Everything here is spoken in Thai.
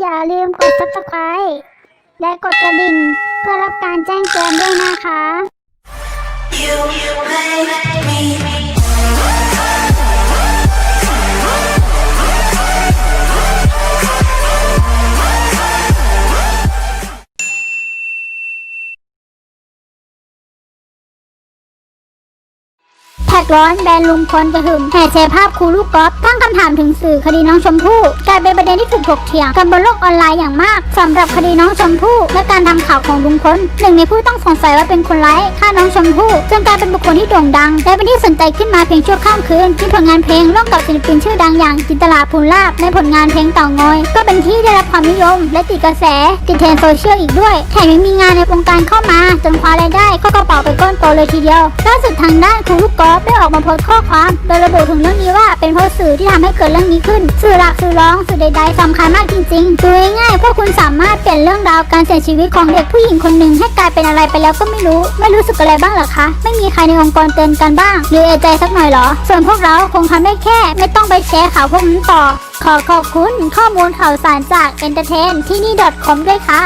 อย่าลืมกด subscribe และกดกระดิ่ง เพื่อรับการแจ้งเตือนด้วยนะคะ กร้อนแบนลุงพลกระหึ่มแห่แชร์ภาพครูลูกกอล์ฟตั้งคำถามถึงสื่อคดีน้องชมพู่กลายเป็นประเด็นที่ถูกถกเถียงกันบนโลกออนไลน์อย่างมากสำหรับคดีน้องชมพู่และการทำข่าวของลุงพลหนึ่งในผู้ต้องสงสัยว่าเป็นคนร้ายฆ่าน้องชมพู่จนกลายเป็นบุคคลที่โด่งดังและเป็นที่สนใจขึ้นมาเพียงชั่วข้ามคืนที่ผลงานเพลงร่วมกับศิลปินชื่อดังอย่างจินตลาภูลาภในผลงานเพลงเต่างอย ก็เป็นที่ได้รับความนิยม และติดกระแสติดเทรนโซเชียลอีกด้วยแถมยังมีงานในวงการเข้ามาจนคว้ารายได้ก็กระเป๋าไปก้อนโตเลยทีเดียวล่าสุดทางด้านครูลูกกอล์ฟได้ออกมาโพสต์ข้อความ โดยระบุถึงเรื่องนี้ว่าเป็นเพราะสื่อที่ทำให้เกิดเรื่องนี้ขึ้น สื่อหลักสื่อร้องสื่อใดๆสำคัญมากจริงๆดูง่ายๆพวกคุณสามารถเปลี่ยนเรื่องราวการเสียชีวิตของเด็กผู้หญิงคนหนึ่งให้กลายเป็นอะไรไปแล้วก็ไม่รู้ ไม่รู้สึกอะไรบ้างหรอคะ ไม่มีใครในองค์กรเตือนกันบ้าง หรือเอใจสักหน่อยเหรอ ส่วนพวกเราคงทำได้แค่ ไม่ต้องไปแชร์ข่าวพวกนั้นต่อ ขอขอบคุณข้อมูลข่าวสารจาก entertain ที่นี่ .com ด้วยค่ะ